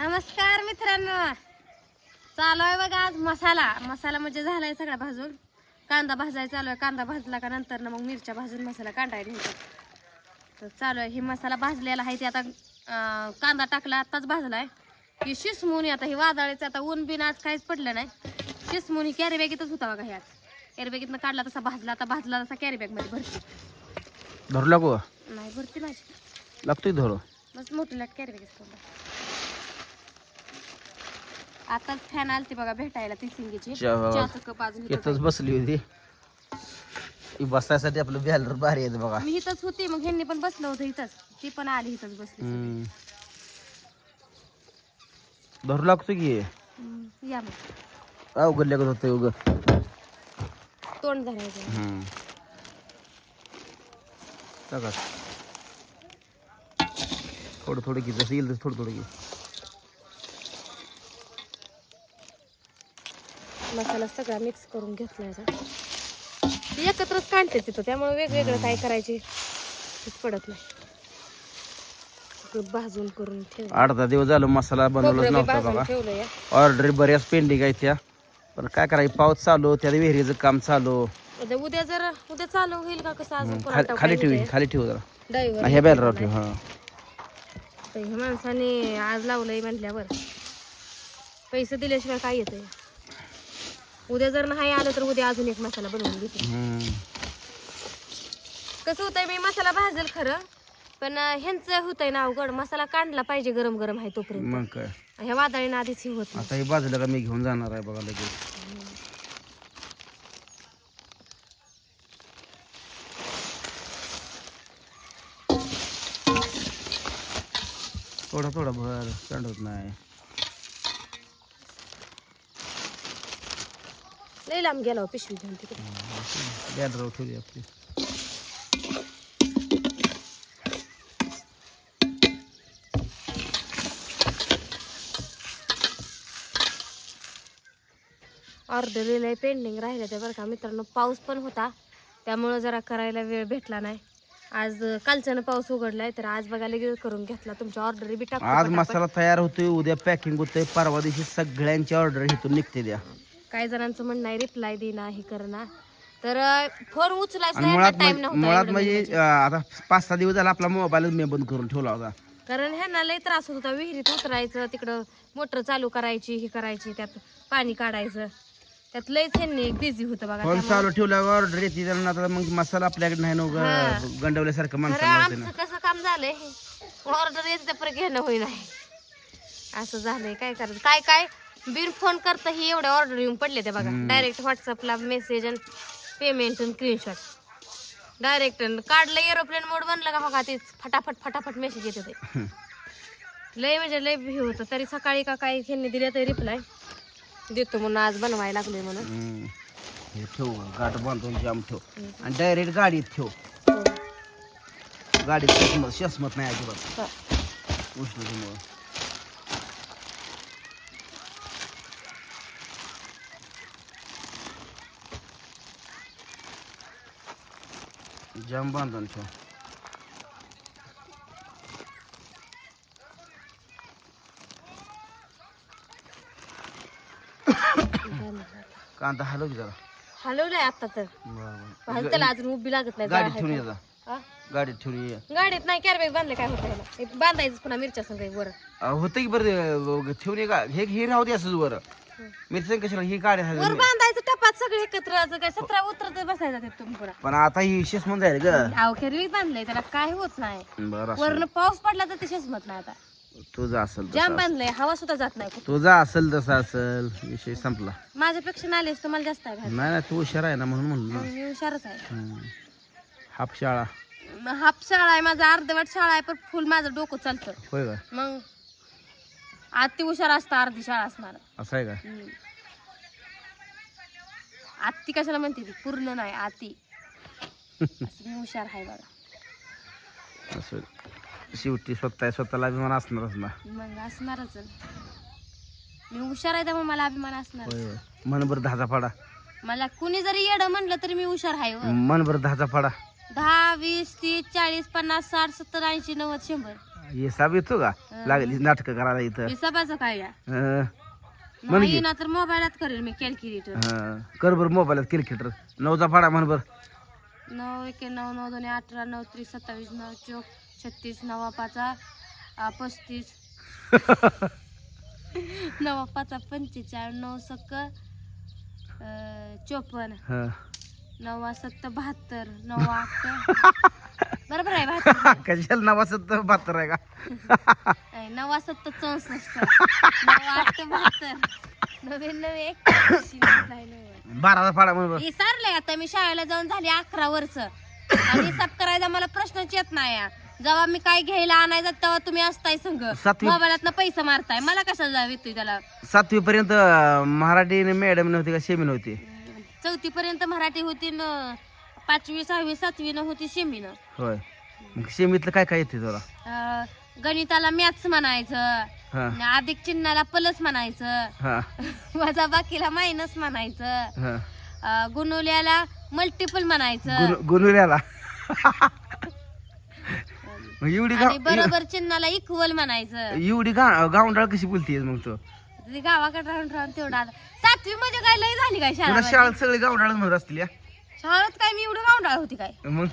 नमस्कार मित्रांनो. चालू आहे बघा आज मसाला. मसाला म्हणजे झालाय सगळा भाजून. कांदा भाजायचा चालू आहे कांदा भाजला का नंतर ना मग मिरच्या भाजून मसाला कांडायला घ्यायचा. तर चालू आहे ही मसाला भाजलेला आहे ते आता अं, कांदा टाकला आत्ताच भाजलाय. ही शिसमुनी आता ही वादळाचं आता ऊन बिन आज काहीच पडलं नाही. शिसमुनी कॅरी बॅगेतच होता बघा ह्याच कॅरी बॅगेतनं काढला तसा भाजला आता भाजला तसा कॅरी बॅगमध्ये भरती. धरू लागू नाही भरती माझी. लागतोय धरू? मस्त मोठी लाट कॅरी बॅगेत आताच फॅन आलती बघा भेटायला ती सिंगीची. चहा. चहाचं कप अजून इथंच इथंच बसली होती. ही बसायसाठी आपलं बॅलर भारी आहे बघा. मी इथंच होती मग ह्यांनी पण बसलं होतं इथंच. ती पण आली इथंच बसली हम्म. धरू लागतो की? हम्म, या मग. अवघड लागत होतं उग. तोंड धरायचं. थोडं थोडं की जसं येईल तसं थोडं थोडं की मसाला सगळा मिक्स करून घेतला एकत्रच काढते तिथं त्यामुळे वेगवेगळं काय करायची पडत नाही. भाजून करून आठ दहा दिवस झालं मसाला बनवलाच नव्हता बघा ऑर्डर बऱ्याच पेंडिंग आहेत त्या. पण काय करायचं पाऊस चालू त्यात विहिरीचं काम चालू. उद्या जर उद्या चालू होईल का कसं अजून खाली ठेवी खाली ठेवू जरा. बॅलर ठेव हा. माणसाने आज लावलंय म्हटल्यावर पैसे दिल्याशिवाय काय येतंय? उद्या जर नाही आलं तर उद्या अजून एक मसाला बनवून घेते. कसं होतंय मी मसाला भाजेल खरं पण ह्यांचं होतंय ना अवघड. मसाला काढला पाहिजे गरम गरम आहे तोपर्यंत. मग काय? ह्या वादळीनं आधीच हे होत आता हे बाजूला का मी घेऊन जाणार आहे बघा लगेच. थोडा थोडा भर. होत नाही. लई लांब गेला हो पिशवी घेऊन तिकडे. बॅलर ठेवली आपली ऑर्डर लिहिलंय पेंडिंग राहिलं ते बरं का. मित्रांनो पाऊस पण होता. त्यामुळं जरा करायला वेळ भेटला नाही. आज कालच्यानं पाऊस उघडलाय तर आज बघा लगेच करून घेतला. तुमच्या ऑर्डर बी टाकतो आज. मसाला तयार होतोय उद्या पॅकिंग होतंय. परवा दिवशी सगळ्यांची ऑर्डर इथून निघते द्या. काही जणांचं म्हणणं आहे रिप्लाय देना हे करना तर फोन आणि मुळात टाइम म्हणजे- नव्हता मुळात एवढं म्हणजे. महिन्याचे. अं, आता पाच सहा दिवस झाला आपला मोबाईलच मी बंद करून ठेवला होता. कारण ह्यांना लय त्रास होत होता. विहिरीत उतरायचं तिकडं मोटर चालू करायची ही करायची त्यात पाणी काढायचं. त्यात लयच ह्यांनी बिझी होतं बघा फोन त्यामुळं- चालू ठेवल्यावर ऑर्डर येते त्यांना आता मग मसाला आपल्याकडे नाही ना उगा गंडवल्यासारखं खरं माणसाला होते ना. आमचं कसं काम झालंय ऑर्डर येते तर परत घेणं होई नाही असं झालंय काय करायचं? काय काय? बिन फोन करता ही एवढ्या ऑर्डर येऊन पडले ते बघा. डायरेक्ट व्हॉट्सअपला मेसेज आणि पेमेंट आणि स्क्रीनशॉट डायरेक्ट काढलं एरोप्लेन मोड बनलं का बघा ते फटाफट फटाफट मेसेज येते ते. लय म्हणजे लय हे होतं. तरी सकाळी का काही त्यांनी दिले तरी रिप्लाय देतो म्हणून आज बनवायला लागले म्हणून. हम्म. हे ठेव गाठ बांधून जाम ठेव. आणि डायरेक्ट गाडीत ठेव. हो. गाडीत शसमत शसमत नाही अजिबात. उष्णतेमुळं. जाम बांधून ठेव कांदा हलव की जरा हलवलंय आता तर बरं, पाहिजे त्याला अजून उभी लागत नाही गाडीत जाळ ठेवून आहे ये जा? हा? गाडीत ठेवून ये गाडीत नाही कॅरबॅग बांधले काय होतं ह्याला हे बांधायचं पुन्हा मिरच्या संग वर होतं की बरं ठेवून ये का हे हे राहू दे असंच वर मिरचं कशाला ही गाडी वर आहे बांधायचं टपात सगळे एकत्र असं काय सतरा उतरत बसायचं त्यात तुम्ही पण आता ही शेष म्हणून जाईल ग. अहो कॅरबॅग बांधलंय त्याला काय होत नाही. बरं असं. वरनं पाऊस पडला तर ते शेसमत नाही आता. तुझं असेल जाम तसं बांधलंय हवा सुद्धा जात नाही कुठं. तुझा असेल तसा असेल. विषय संपला. माझ्यापेक्षा नालेच तुम्हाला जास्त आहे. नाही नाही तू हुशार आहे ना म्हणून म्हणलं मी हुशारच आहे. हम्म. हाप शाळा. मग हाफ शाळा आहे माझा अर्धवट शाळा आहे पण फुल माझं डोकं चालतं. होय का? मग आत्ती हुशार असतं अर्धी शाळा असणार. असं आहे का? हम्म. आत्ती कशाला म्हणते ती? पूर्ण नाही आती असं मी हुशार आहे बघा. असं शेवटी स्वतः स्वतःला अभिमान असणारच ना. मग असणारच. मी हुशार आहे त्यामुळे मला अभिमान असणार. होय होय. मन बरं दहाचा फाडा. मला कुणी जरी येडं म्हणलं तरी मी हुशार आहे हो. मन बरं दहाचा फाडा. दहा वीस तीस चाळीस पन्नास साठ सत्तर ऐंशी नव्वद शंभर. हिसाब येतो का? लागली नाटक करायला इथं. हिसाबाचं काय या? हं, म्हण नाही. ना तर मोबाईलात करेल मी कॅल्क्युलेटर हं. कर बरं मोबाईलात क्रिकेटर नऊचा फाडा म्हण बर. नऊ एके नऊ नऊ दोन अठरा नऊ त्रीस सत्तावीस नऊ चौक छत्तीस नवा पाचा आ, पस्तीस. नवा पाचा पंचेचाळीस नऊ सक्क चोपन्न. नवा सत्त बहात्तर. नऊ आठ. बरोबर आहे बहात्तर कशाला नावा सत्तर बहात्तर आहे का? नाही, नवा सत्त चौसष्ट नऊ आठ बहात्तर नव्याण्णव एक नाही, नाही. बाराचा फाडा म्हण बर विसरलंय आता मी शाळेला जाऊन झाली अकरा वर्ष आणि हिसाब करायचा मला प्रश्नच येत नाही. जेव्हा मी काय घ्यायला आणायचं तेव्हा तुम्ही असताय संघ. सातवी- मोबाईलात पैसे मारताय. मला कशाला जावं येतोय त्याला? सातवी पर्यंत मराठी मॅडम नव्हती का सेमी नव्हती चौथी पर्यंत मराठी होती न पाचवी सहावी सातवी न होती शिमीनं होय. मग सेमीतलं काय काय येते तुला अं, गणिताला मॅथ्स म्हणायचं हा. अधिक चिन्हाला प्लस म्हणायचं हा. वजा बाकीला मायनस म्हणायचं हा. अं, गुणवल्याला मल्टिपल म्हणायचं. गुन- गुनुऱ्याला मग एवढी आणि गाव बरोबर चिन्हाला इक्वल म्हणायचं. एवढी गा गावंडाळ कशी बोलतीयस मग तू? गावाकडे राहून राहून तेवढा. सातवी म्हणजे काय लय झाली काय तुला शाळा शाळेत सगळी गावंडाळ म्हणत असतील या? शाळेत काय मी एवढं गावंडाळ होती काय? मग?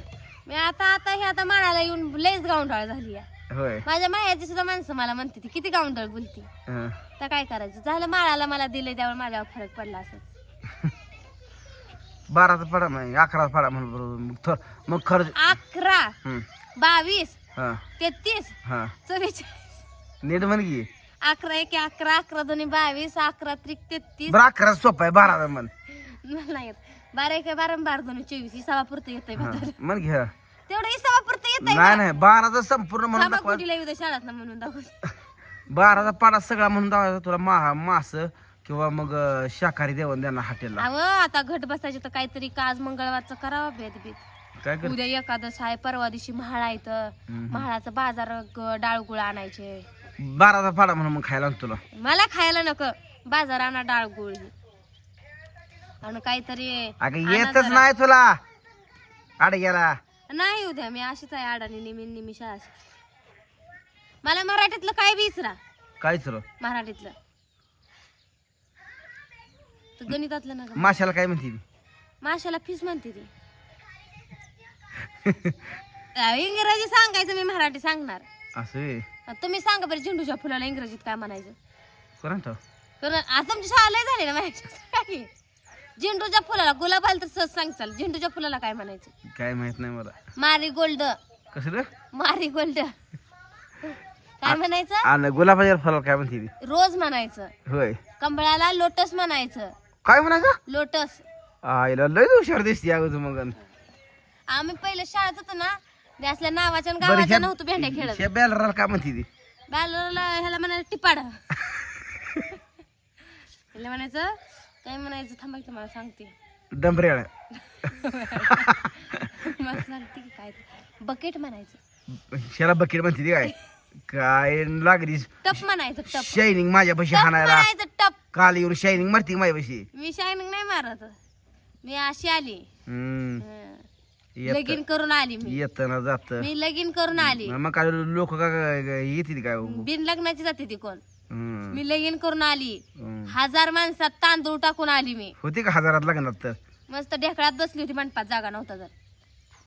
मी आता आता हे आता माळाला येऊन लयच गावंडाळ झाली. होय. माझ्या मायाची सुद्धा माणसं मला म्हणते ती किती गावंडाळ बोलती. हा. तर काय करायचं? झालं माळाला मला दिले त्यामुळे माझ्यावर फरक पडला असं बाराचा फाडा मग अकराचा फाडा म्हण बरोबर. मग मग खर्च अकरा. बावीस हा. तेहतीस हा. चव्वेचाळीस. नीट म्हण की. अकरा एक अकरा अकरा दोन्ही बावीस अकरा त्रिक तेहतीस. बरं अकरा सोपा आहे बाराचा म्हण. मला येत. बारा एक बारा आणि बारा दोन्ही चोवीस हिसाबा पुरतं येतंय की हा तेवढं हिसाबा पुरतं येतंय नाही नाही बाराचा संपूर्ण म्हणून दाखवा. कुठीला येऊ शाळेत ना म्हणून दाखव. बाराचा पाडा सगळा म्हणून दाखवायचा तुला मा मास किंवा मग अं, शाकाहारी देऊन त्यांना हॉटेलला. अव आता घट बसायचे तर काहीतरी का आज मंगळवारचं करावं बीत काय कर? उद्या एकादश आहे परवा दिवशी म्हाळा येतं म्हाळाचं बाजार ग- डाळगुळ आणायचे. बाराचा फाडा म्हणून मग खायला आणतो तुला. मला खायला नको. बाजार आणा डाळगुळ आणि काहीतरी अगं येतच. नाही तुला. आडे गेला. नाही उद्या मी अशीच आहे अडाणी निमी निमी शाळा. मला मराठीतलं काय बी विसरा काय तुला मराठीतलं. तर गणितातलं नका माशाला काय म्हणते ती? माशाला फीस म्हणते ती. इंग्रजी सांगायचं मी मराठी सांगणार. असं. तुम्ही सांगा बरं झेंडूच्या फुलाला इंग्रजीत काय म्हणायचं. करा ना कारण आता तुमची शाळा लय झाली ना माझ्या झेंडूच्या फुलाला गुलाबाला तर सहज सांगचाल झेंडूच्या फुलाला काय म्हणायचं. काय माहीत नाही मला. Marigold. कसं रे मारी गोल्ड. काय म्हणायचं? आणि गुलाबाच्या फळाला काय म्हणते ती? रोज म्हणायचं. होय. कंबळाला लोटस म्हणायचं. काय म्हणायचं? लोटस. आईला लय हुशार दिसते अगं तू मग आम्ही पहिले शाळेत होतो ना ते असल्या नावाच्या आणि गावाच्या नव्हतं भेंड्या खेळत. बॅलराला काय म्हणते ती? बॅलरला ह्याला म्हणायचं टिपाड. ह्याला म्हणायचं काय म्हणायचं? थांबायचं मला सांगते. डंबरेळ मला सांगते की काय बकेट म्हणायचं. शेला बकेट म्हणते ती काय? काय लागली टप म्हणायचं टप. शायनिंग माझ्या पशी टप हाणायला. म्हणायचं टप. काल येऊन शायनिंग मारती माझ्या पशी मी शायनिंग नाही मारत. मी अशी आली. हम्म. हं. येत. लगीन करून आली मी. येत ना जात. मी लगीन करून आली. मग काय लोक काय येतील काय? बिन लग्नाची जाते ती कोण. मी लगीन करून आली. हजार माणसात तांदूळ टाकून आली मी. होती का हजारात लग्नात तर? मस्त ढेकळात बसली होती मंडपात जागा नव्हता जर